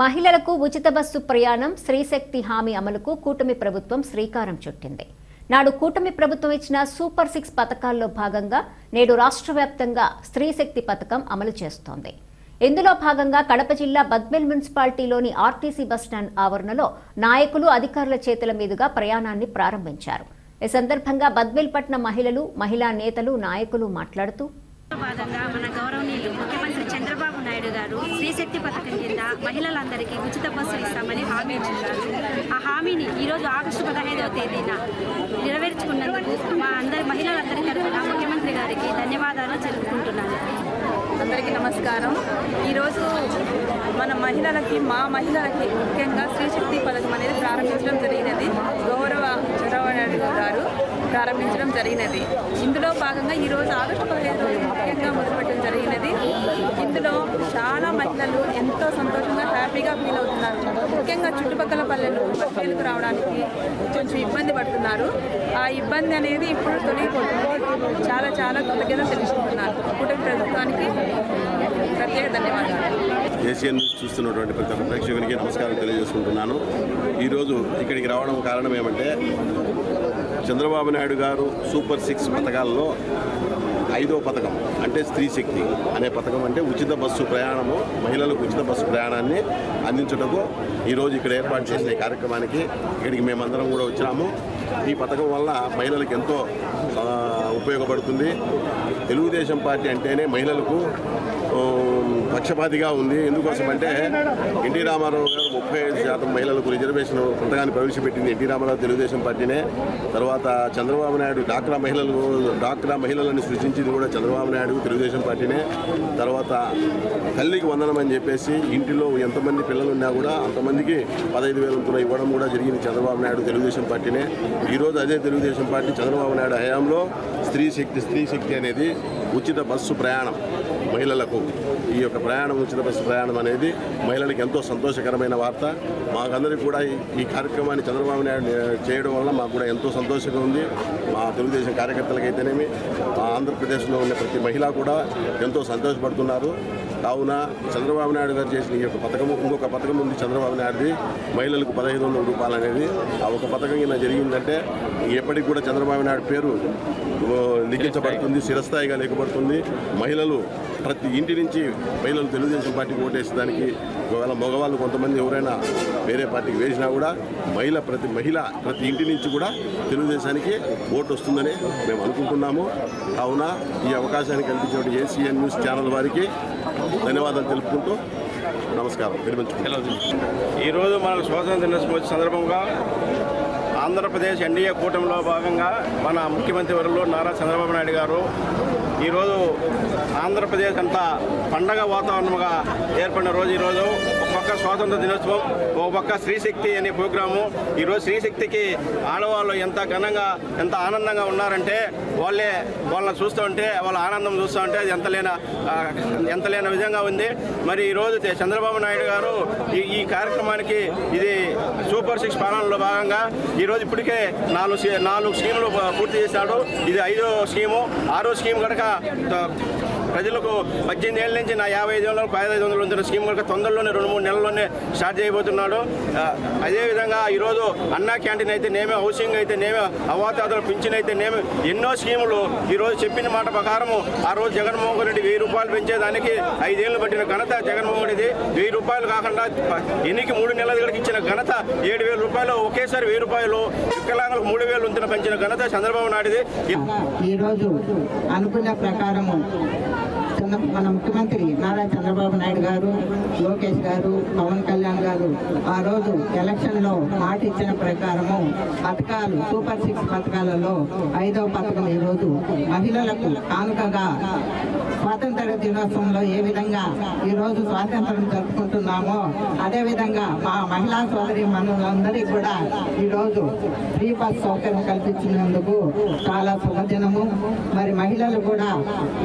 మహిళలకు ఉచిత బస్సు ప్రయాణం స్త్రీశక్తి హామీ అమలుకు కూటమి ప్రభుత్వం శ్రీకారం చుట్టింది. నాడు కూటమి ప్రభుత్వం ఇచ్చిన సూపర్ సిక్స్ పథకాల్లో భాగంగా నేడు రాష్ట్ర వ్యాప్తంగా స్త్రీశక్తి పథకం అమలు చేస్తోంది. ఇందులో భాగంగా కడప జిల్లా బద్మెల్ మున్సిపాలిటీలోని ఆర్టీసీ బస్టాండ్ ఆవరణలో నాయకులు అధికారుల చేతుల మీదుగా ప్రయాణాన్ని ప్రారంభించారు. ఈ సందర్భంగా బద్వేల్ పట్నం మహిళలు మహిళా నేతలు నాయకులు మాట్లాడుతూ భాగంగా మన గౌరవనీయులు ముఖ్యమంత్రి చంద్రబాబు గారు స్త్రీశక్తి పథకం కింద మహిళలందరికీ ఉచిత బస్సులు ఇస్తామని హామీ ఇచ్చారు. ఆ హామీని ఈరోజు ఆగస్టు పదహైదవ తేదీన నెరవేర్చుకున్నందుకు మా అందరి మహిళలందరి తరఫున ముఖ్యమంత్రి గారికి ధన్యవాదాలు తెలుపుకుంటున్నాను. అందరికీ నమస్కారం. ఈరోజు మన మహిళలకి మా మహిళలకి ముఖ్యంగా స్త్రీశక్తి పథకం అనేది ప్రారంభించడం జరిగినది. గౌరవ చంద్రబాబు గారు ప్రారంభించడం జరిగినది. ఇందులో భాగంగా ఈరోజు ఆగస్టు పదహైదు రోజు ముఖ్యంగా మొదలుపెట్టడం జరిగింది ఇందులో చాలా మహిళలు ఎంతో సంతోషంగా హ్యాపీగా ఫీల్ అవుతున్నారు ముఖ్యంగా చుట్టుపక్కల పల్లెలు బస్సులకు రావడానికి కొంచెం ఇబ్బంది పడుతున్నారు. ఆ ఇబ్బంది అనేది ఇప్పుడు తొలగిపోతుంది. చాలా చాలా కృతజ్ఞత తెలుసుకుంటున్నారు కుటుంబ ప్రభుత్వానికి ప్రత్యేక ధన్యవాదాలు. ఏషియన్ న్యూస్ చూస్తున్నటువంటి ప్రతి ఒక్క ప్రేక్షకునికి నమస్కారం తెలియజేసుకుంటున్నాను. ఈరోజు ఇక్కడికి రావడం కారణం ఏమంటే చంద్రబాబు నాయుడు గారు సూపర్ సిక్స్ పథకాల్లో ఐదో పథకం అంటే స్త్రీ శక్తి అనే పథకం అంటే ఉచిత బస్సు ప్రయాణము మహిళలకు ఉచిత బస్సు ప్రయాణాన్ని అందించుటకు ఈరోజు ఇక్కడ ఏర్పాటు చేసిన కార్యక్రమానికి ఇక్కడికి మేమందరం కూడా వచ్చినాము ఈ పథకం వల్ల మహిళలకు ఎంతో ఉపయోగపడుతుంది. తెలుగుదేశం పార్టీ అంటేనే మహిళలకు పక్షపాతిగా ఉంది. ఎందుకోసమంటే ఎన్టీ రామారావు ముప్పై ఐదు శాతం మహిళలకు రిజర్వేషన్ పథకాన్ని ప్రవేశపెట్టింది ఎన్టీ రామారావు తెలుగుదేశం పార్టీనే. తర్వాత చంద్రబాబు నాయుడు డాక్రా మహిళలు డాక్రా మహిళలను సృష్టించింది కూడా చంద్రబాబు నాయుడు తెలుగుదేశం పార్టీనే. తర్వాత తల్లికి వందనం అని చెప్పేసి ఇంటిలో ఎంతమంది పిల్లలు ఉన్నా కూడా అంతమందికి పదహైదు వేల వంతున ఇవ్వడం కూడా జరిగింది చంద్రబాబు నాయుడు తెలుగుదేశం పార్టీనే. ఈరోజు అదే తెలుగుదేశం పార్టీ చంద్రబాబు నాయుడు హయాంలో స్త్రీ శక్తి స్త్రీ శక్తి అనేది ఉచిత బస్సు ప్రయాణం మహిళలకు. ఈ యొక్క ప్రయాణం ఉచిత బస్సు ప్రయాణం అనేది మహిళలకు ఎంతో సంతోషకరమైన వార్త. మాకందరికీ కూడా ఈ- ఈ కార్యక్రమాన్ని చంద్రబాబు నాయుడు చేయడం వల్ల మాకు కూడా ఎంతో సంతోషంగా ఉంది. మా తెలుగుదేశం కార్యకర్తలకైతేనేమి మా ఆంధ్రప్రదేశ్లో ఉన్న ప్రతి మహిళ కూడా ఎంతో సంతోషపడుతున్నారు. కావున చంద్రబాబు నాయుడు గారు చేసిన ఈ యొక్క పథకం ఇంకొక పథకం ఉంది చంద్రబాబు నాయుడుది. మహిళలకు పదహైదు వందల రూపాయలు అనేది ఆ ఒక పథకం కింద జరిగిందంటే ఎప్పటికి కూడా చంద్రబాబు నాయుడు పేరు లిఖించబడుతుంది శిరస్థాయిగా లేకబడుతుంది మహిళలు ప్రతి ఇంటి నుంచి మహిళలు తెలుగుదేశం పార్టీకి ఓటేసేదానికి ఒకవేళ మగవాళ్ళు కొంతమంది ఎవరైనా వేరే పార్టీకి వేసినా కూడా మహిళ ప్రతి మహిళ ప్రతి ఇంటి నుంచి కూడా తెలుగుదేశానికి ఓటు వస్తుందని మేము అనుకుంటున్నాము. కావున ఈ అవకాశాన్ని కల్పించిన ఏసీఎన్ న్యూస్ ఛానల్ వారికి ధన్యవాదాలు తెలుపుకుంటూ నమస్కారం. ఈరోజు మన స్వాతంత్ర దినోత్సవం వచ్చే సందర్భంగా ఆంధ్రప్రదేశ్ ఎన్డీఏ కూటమిలో భాగంగా మన ముఖ్యమంత్రి వర్యులు నారా చంద్రబాబు నాయుడు గారు ఈరోజు ఆంధ్రప్రదేశ్ అంతా పండగ వాతావరణంగా ఏర్పడిన రోజు ఈరోజు. ఒక పక్క స్వాతంత్ర దినోత్సవం ఒక పక్క స్త్రీశక్తి అనే ప్రోగ్రాము. ఈరోజు స్త్రీశక్తికి ఆడవాళ్ళు ఎంత ఘనంగా ఎంత ఆనందంగా ఉన్నారంటే వాళ్ళే వాళ్ళని చూస్తూ ఉంటే వాళ్ళ ఆనందం చూస్తూ ఉంటే అది ఎంతలేన ఎంతలేన విధంగా ఉంది. మరి ఈరోజు చంద్రబాబు నాయుడు గారు ఈ ఈ కార్యక్రమానికి ఇది సూపర్ సిక్స్ పాలనలో భాగంగా ఈరోజు ఇప్పటికే నాలుగు నాలుగు స్కీములు పూర్తి చేశాడు. ఇది ఐదో స్కీము. ఆరో స్కీమ్ కనుక ప్రజలకు పద్దెనిమిది ఏళ్ళ నుంచి నా యాభై ఐదు వందలు పదహైదు వందలు ఉంటున్న స్కీమ్ కనుక తొందరలోనే రెండు మూడు నెలల్లోనే స్టార్ట్ చేయబోతున్నాడు. అదేవిధంగా ఈరోజు అన్నా క్యాంటీన్ అయితే నేమే హౌసింగ్ అయితే నేమే అవాతాదులు పింఛన్ అయితే నేమే ఎన్నో స్కీములు ఈరోజు చెప్పిన మాట ప్రకారము ఆ రోజు జగన్మోహన్ రెడ్డి వెయ్యి రూపాయలు పెంచేదానికి ఐదేళ్ళు పట్టిన ఘనత జగన్మోహన్ రెడ్డి వెయ్యి రూపాయలు కాకుండా ఎన్నికి మూడు నెలల దగ్గరికి ఇచ్చిన ఘనత ఏడు వేల రూపాయలు ఒకేసారి వెయ్యి రూపాయలు వికలాంగులకు మూడు వేలు ఉంటున్న పెంచిన ఘనత చంద్రబాబు నాయుడుది. ఈరోజు అనుకున్న ప్రకారము చంద్ర మన ముఖ్యమంత్రి నారా చంద్రబాబు నాయుడు గారు లోకేష్ గారు పవన్ కళ్యాణ్ గారు ఆ రోజు ఎలక్షన్లో మాట ఇచ్చిన ప్రకారము పథకాలు సూపర్ సిక్స్ పథకాలలో ఐదవ పథకం ఈరోజు మహిళలకు కానుకగా స్వాతంత్ర దినోత్సవంలో ఏ విధంగా ఈరోజు స్వాతంత్రం జరుపుకుంటున్నామో అదేవిధంగా మా మహిళా సోదరి మనులందరికీ కూడా ఈరోజు ఫ్రీ బస్ సౌకర్యం కల్పించినందుకు చాలా శుభదినము. మరి మహిళలు కూడా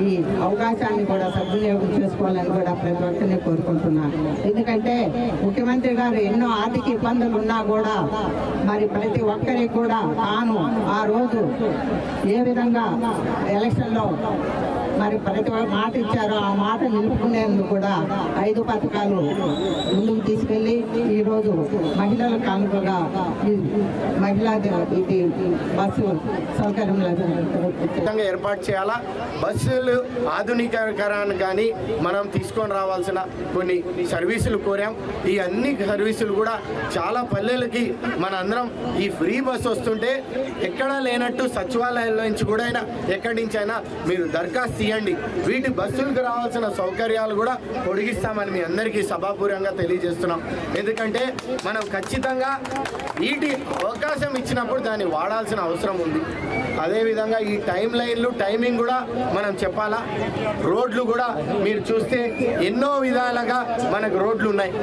ఈ అవకాశాన్ని కూడా సద్వినియోగం చేసుకోవాలని కూడా ప్రతి ఒక్కరిని కోరుకుంటున్నాను. ఎందుకంటే ముఖ్యమంత్రి గారు ఎన్నో ఆర్థిక ఇబ్బందులు ఉన్నా కూడా మరి ప్రతి ఒక్కరికి కూడా తాను ఆ రోజు ఏ విధంగా ఎలక్షన్లో మరి ప్రతి మాట ఇచ్చారో. ఆ మాట నిలుపుకునేందుకు కూడా ఐదు పథకాలు ముందుకు తీసుకెళ్ళి ఈరోజు మహిళల కానుకగా మహిళా ఇది బస్సు సౌకర్యం లభించింది ఏర్పాటు చేయాలా? బస్సులు ఆధునీకరణ కానీ మనం తీసుకొని రావాల్సిన కొన్ని సర్వీసులు కోరాం. ఈ అన్ని సర్వీసులు కూడా చాలా పల్లెలకి మన అందరం ఈ ఫ్రీ బస్సు వస్తుంటే ఎక్కడా లేనట్టు సచివాలయాల నుంచి కూడా అయినా ఎక్కడి నుంచి అయినా మీరు దరఖాస్తు ఇవ్వండి వీటి బస్సులకు రావాల్సిన సౌకర్యాలు కూడా పొడిగిస్తామని మీ అందరికీ సభాపూర్వంగా తెలియజేస్తున్నాం. ఎందుకంటే మనం ఖచ్చితంగా వీటి అవకాశం ఇచ్చినప్పుడు దాన్ని వాడాల్సిన అవసరం ఉంది. అదేవిధంగా ఈ టైం లైన్లు టైమింగ్ కూడా మనం చెప్పాలా? రోడ్లు కూడా మీరు చూస్తే ఎన్నో విధాలుగా మనకు రోడ్లు ఉన్నాయి.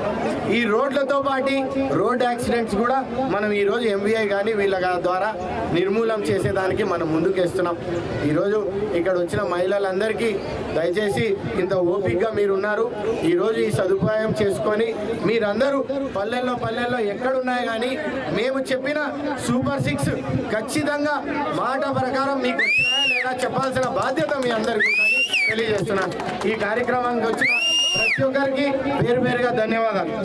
ఈ రోడ్లతో పాటు రోడ్ యాక్సిడెంట్స్ కూడా మనం ఈరోజు ఎంబీఐ కానీ వీళ్ళ ద్వారా నిర్మూలం చేసేదానికి మనం ముందుకేస్తున్నాం. ఈరోజు ఇక్కడ వచ్చిన మహిళలందరికీ దయచేసి ఇంత ఓపిక్గా మీరు ఉన్నారు ఈరోజు ఈ సదుపాయం చేసుకొని మీరందరూ పల్లెల్లో పల్లెల్లో ఎక్కడున్నాయి కానీ మేము చెప్పిన సూపర్ సిక్స్ ఖచ్చితంగా మాట ప్రకారం మీకు వచ్చినాయా లేదా చెప్పాల్సిన బాధ్యత మీ అందరికీ తెలియజేస్తున్నాను. ఈ కార్యక్రమానికి వచ్చిన ప్రతి ఒక్కరికి పేరు పేరుగా ధన్యవాదాలు.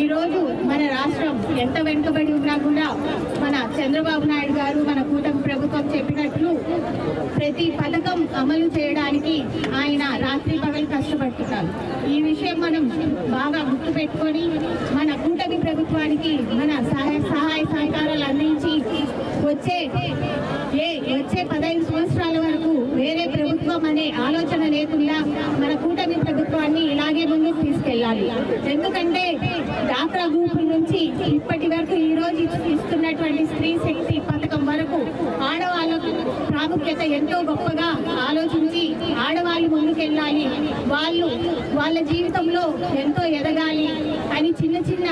ఈ రోజు మన రాష్ట్రం ఎంత వెనుకబడి ఉన్నా కూడా మన చంద్రబాబు నాయుడు గారు మన కూటమి ప్రభుత్వం చెప్పినట్లు ప్రతి పథకం అమలు చేయడానికి ఆయన రాత్రి పగలు కష్టపడుతున్నారు. ఈ విషయం మనం బాగా గుర్తుపెట్టుకొని మన కూటమి ప్రభుత్వానికి మన సహాయ సహాయ సహకారాలు అందించి వచ్చే ఏ వచ్చే పదహైదు సంవత్సరాల వరకు వేరే ప్రభుత్వం అనే ఆలోచన లేకుండా మన కూటమి ప్రభుత్వాన్ని ఇలాగే ముందుకు ఎందుకంటే డాక్రా గ్రూప్ నుంచి ఇప్పటి వరకు ఈ రోజు ఇస్తున్నటువంటి స్త్రీ శక్తి పథకం వరకు ఆడవాళ్ళకు ప్రాముఖ్యత ఎంతో గొప్పగా ఆలోచించి ఆడవాళ్ళు ముందుకెళ్ళాలి. వాళ్ళు వాళ్ళ జీవితంలో ఎంతో ఎదగాలి అని చిన్న చిన్న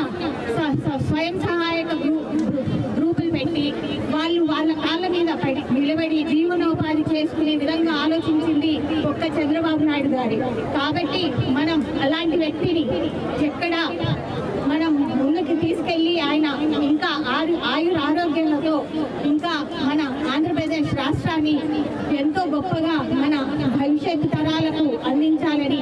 స- స్వయం సహాయక గ్రూప్ గ్రూపులు పెట్టి వాళ్ళు వాళ్ళ కాళ్ళ మీద నిలబడి జీవనం చేసుకునే విధంగా ఆలోచించింది ఒక్క చంద్రబాబు నాయుడు గారి. కాబట్టి మనం అలాంటి వ్యక్తిని ఎక్కడ మనం ముందుకు తీసుకెళ్ళి ఆయన ఇంకా ఆరు ఆయుర ఆరోగ్యాలతో ఇంకా మన ఆంధ్రప్రదేశ్ రాష్ట్రాన్ని ఎంతో గొప్పగా మన భవిష్యత్తు తరాలకు అందించాలని